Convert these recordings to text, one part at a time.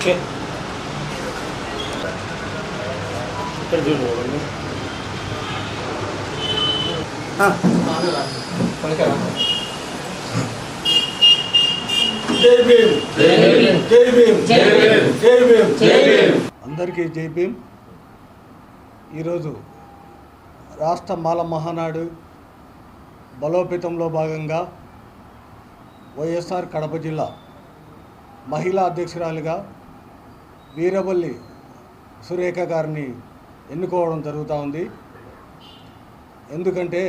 Okay. ఇక్కడ చూడండి. జై భీమ్. జై భీమ్. జై భీమ్. జై భీమ్. జై భీమ్. జై భీమ్. అందరికీ జై భీమ్. ఈరోజు రాష్ట్ర మాల మహానాడు బలోపేతంలో భాగంగా వైఎస్ఆర్ కడప జిల్లా మహిళా అధ్యక్షురాలిగా వీరవల్లి సురేఖ గారిని ఎన్నుకోవడం జరుగుతూ ఉంది. ఎందుకంటే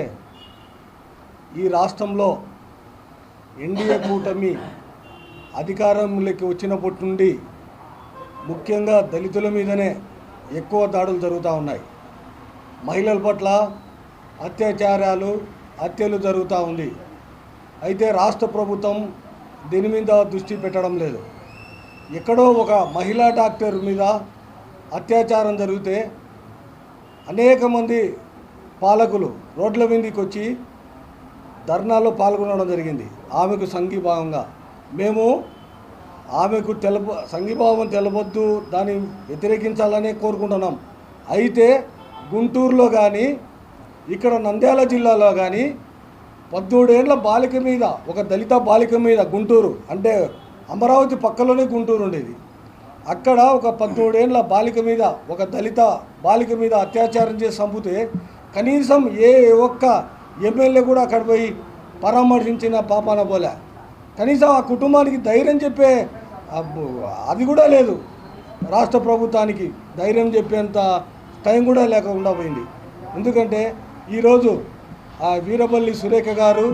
ఈ రాష్ట్రంలో ఎన్డీఏ కూటమి అధికారంలోకి వచ్చినప్పటి నుండి ముఖ్యంగా దళితుల మీదనే ఎక్కువ దాడులు జరుగుతూ ఉన్నాయి. మహిళల పట్ల అత్యాచారాలు హత్యలు జరుగుతూ ఉంది. అయితే రాష్ట్ర ప్రభుత్వం దీని మీద దృష్టి పెట్టడం లేదు. ఎక్కడో ఒక మహిళా డాక్టర్ మీద అత్యాచారం జరిగితే అనేక మంది పాలకులు రోడ్ల మీదకి వచ్చి ధర్నాలో పాల్గొనడం జరిగింది. ఆమెకు సంఘీభావంగా. మేము ఆమెకు తెలప సంఘీభావం తెలవద్దు దాన్ని వ్యతిరేకించాలనే కోరుకుంటున్నాం. అయితే గుంటూరులో కానీ ఇక్కడ నంద్యాల జిల్లాలో కానీ పద్మూడేళ్ళ బాలిక మీద ఒక దళిత బాలిక మీద గుంటూరు అంటే అమరావతి పక్కలోనే గుంటూరు ఉండేది. అక్కడ ఒక పద్మూడేళ్ళ బాలిక మీద ఒక దళిత బాలిక మీద అత్యాచారం చేసి చంపితే కనీసం ఏ ఒక్క ఎమ్మెల్యే కూడా అక్కడ పోయి పరామర్శించిన పాపాన పోలే. కనీసం ఆ కుటుంబానికి ధైర్యం చెప్పే అది కూడా లేదు. రాష్ట్ర ప్రభుత్వానికి ధైర్యం చెప్పేంత టైం కూడా లేకుండా పోయింది. ఎందుకంటే ఈరోజు ఆ వీరపల్లి సురేఖ గారు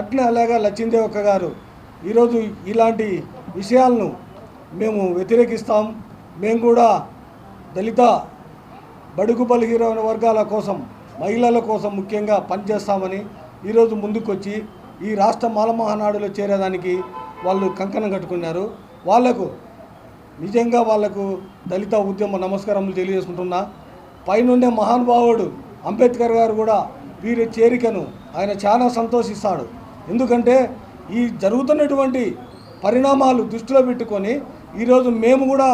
అట్లే అలాగా లచ్చిందేవక్క గారు ఈరోజు ఇలాంటి విషయాలను మేము వ్యతిరేకిస్తాం. మేము కూడా దళిత బడుగు బలహీన వర్గాల కోసం మహిళల కోసం ముఖ్యంగా పనిచేస్తామని ఈరోజు ముందుకొచ్చి ఈ రాష్ట్ర మాలమహానాడులో చేరేదానికి వాళ్ళు కంకణం కట్టుకున్నారు. వాళ్ళకు నిజంగా వాళ్ళకు దళిత ఉద్యమ నమస్కారములు తెలియజేసుకుంటున్నా. పైనుండే మహానుభావుడు అంబేద్కర్ గారు కూడా వీరి చేరికను ఆయన చాలా సంతోషిస్తాడు. ఎందుకంటే ఈ జరుగుతున్నటువంటి పరిణామాలు దృష్టిలో పెట్టుకొని ఈరోజు మేము కూడా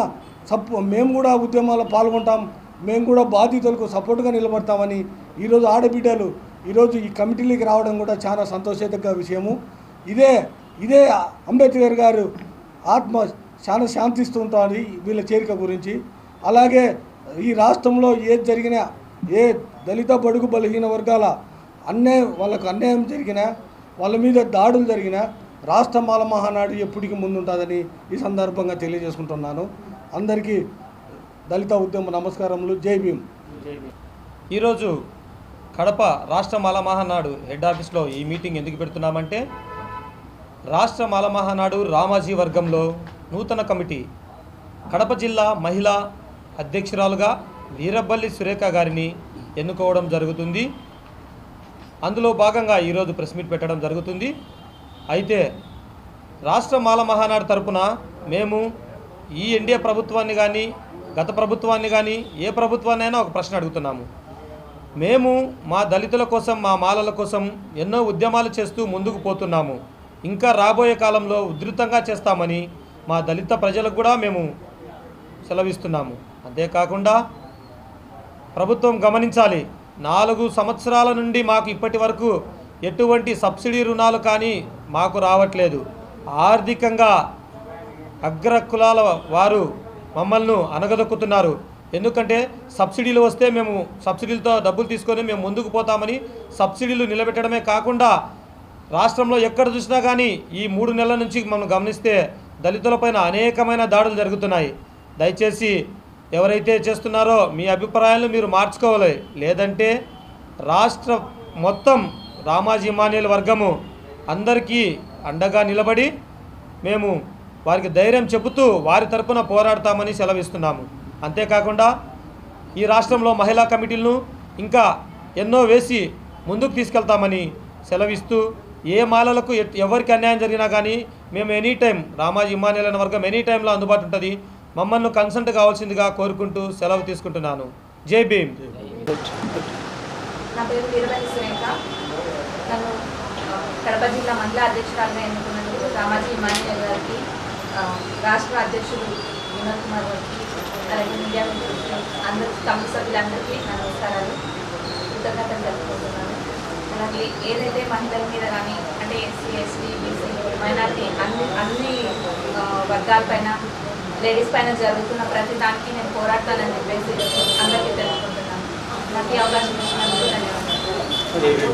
సప్ మేము కూడా ఉద్యమాల్లో పాల్గొంటాం మేము కూడా బాధితులకు సపోర్ట్గా నిలబడతామని ఈరోజు ఆడబిడ్డలు ఈరోజు ఈ కమిటీలోకి రావడం కూడా చాలా సంతోషదగ్గ విషయము. ఇదే ఇదే అంబేద్కర్ గారు ఆత్మ చాలా శాంతిస్తూ ఉంటుంది వీళ్ళ చేరిక గురించి. అలాగే ఈ రాష్ట్రంలో ఏది జరిగినా ఏ దళిత బడుగు బలహీన వర్గాల అన్యాయం వాళ్ళకు అన్యాయం జరిగినా వాళ్ళ మీద దాడులు జరిగినా రాష్ట్ర మాలమహానాడు ఎప్పటికీ ముందుంటుందని ఈ సందర్భంగా తెలియజేసుకుంటున్నాను. అందరికీ దళిత ఉద్యమ నమస్కారములు. జై భీమ్. ఈరోజు కడప రాష్ట్ర మాలమహానాడు హెడ్ ఆఫీస్లో ఈ మీటింగ్ ఎందుకు పెడుతున్నామంటే రాష్ట్ర మాలమహానాడు రామాజీ వర్గంలో నూతన కమిటీ కడప జిల్లా మహిళా అధ్యక్షురాలుగా వీరబల్లి సురేఖ గారిని ఎన్నుకోవడం జరుగుతుంది. అందులో భాగంగా ఈరోజు ప్రెస్ మీట్ పెట్టడం జరుగుతుంది. అయితే రాష్ట్ర మాల మహానాడు తరపున మేము ఈ ఎన్డీఏ ప్రభుత్వాన్ని కానీ గత ప్రభుత్వాన్ని కానీ ఏ ప్రభుత్వాన్నైనా ఒక ప్రశ్న అడుగుతున్నాము. మేము మా దళితుల కోసం మా మాలల కోసం ఎన్నో ఉద్యమాలు చేస్తూ ముందుకు పోతున్నాము. ఇంకా రాబోయే కాలంలో ఉధృతంగా చేస్తామని మా దళిత ప్రజలకు కూడా మేము సెలవిస్తున్నాము. అంతేకాకుండా ప్రభుత్వం గమనించాలి. నాలుగు సంవత్సరాల నుండి మాకు ఇప్పటి వరకు ఎటువంటి సబ్సిడీ రుణాలు కానీ మాకు రావట్లేదు. ఆర్థికంగా అగ్ర కులాల వారు మమ్మల్ని అనగదొక్కుతున్నారు ఎందుకంటే సబ్సిడీలు వస్తే మేము సబ్సిడీలతో డబ్బులు తీసుకొని మేము ముందుకు పోతామని సబ్సిడీలు నిలబెట్టడమే కాకుండా రాష్ట్రంలో ఎక్కడ చూసినా కానీ ఈ మూడు నెలల నుంచి మనం గమనిస్తే దళితులపైన అనేకమైన దాడులు జరుగుతున్నాయి. దయచేసి ఎవరైతే చేస్తున్నారో మీ అభిప్రాయాలు మీరు మార్చుకోవాలి. లేదంటే రాష్ట్ర మొత్తం రామాజీ మాన్యుల వర్గము అందరికీ అండగా నిలబడి మేము వారికి ధైర్యం చెబుతూ వారి తరపున పోరాడతామని సెలవిస్తున్నాము. అంతేకాకుండా ఈ రాష్ట్రంలో మహిళా కమిటీలను ఇంకా ఎన్నో వేసి ముందుకు తీసుకెళ్తామని సెలవిస్తూ ఏ మాలలకు ఎవరికి అన్యాయం జరిగినా కానీ మేము ఎనీ టైం రామాజీ ఇమానియల్ వర్గం ఎనీ టైంలో అందుబాటు ఉంటుంది. మమ్మల్ని కన్సల్ట్ కావాల్సిందిగా కోరుకుంటూ సెలవు తీసుకుంటున్నాను. జై భీమ్. నా పేరు వీరవల్లి సురేఖ. నన్ను కడప జిల్లా మహిళా అధ్యక్షురాలుగా ఎన్నుకున్నందుకు రామాజీ మాన్య గారికి రాష్ట్ర అధ్యక్షుడు వినోద్ కుమార్ గారికి అలాగే మీడియా మిత్రులకి అందరి కమిటీ సభ్యులందరికీ నా నమస్కారాలు. కృతజ్ఞతలు జరుపుకుంటున్నాను అలాగే ఏదైతే మహిళల మీద కానీ అంటే ఎస్సీ ఎస్టీ బీసీ మైనార్టీ అన్ని అన్ని వర్గాలపైన లేడీస్ పైన జరుగుతున్న ప్రతి దానికి నేను పోరాడతానని చెప్పేసి అందరికీ తెలుసుకుంటున్నాను నాకు ఈ అవకాశం ఇచ్చినందుకు ధన్యవాదాలు.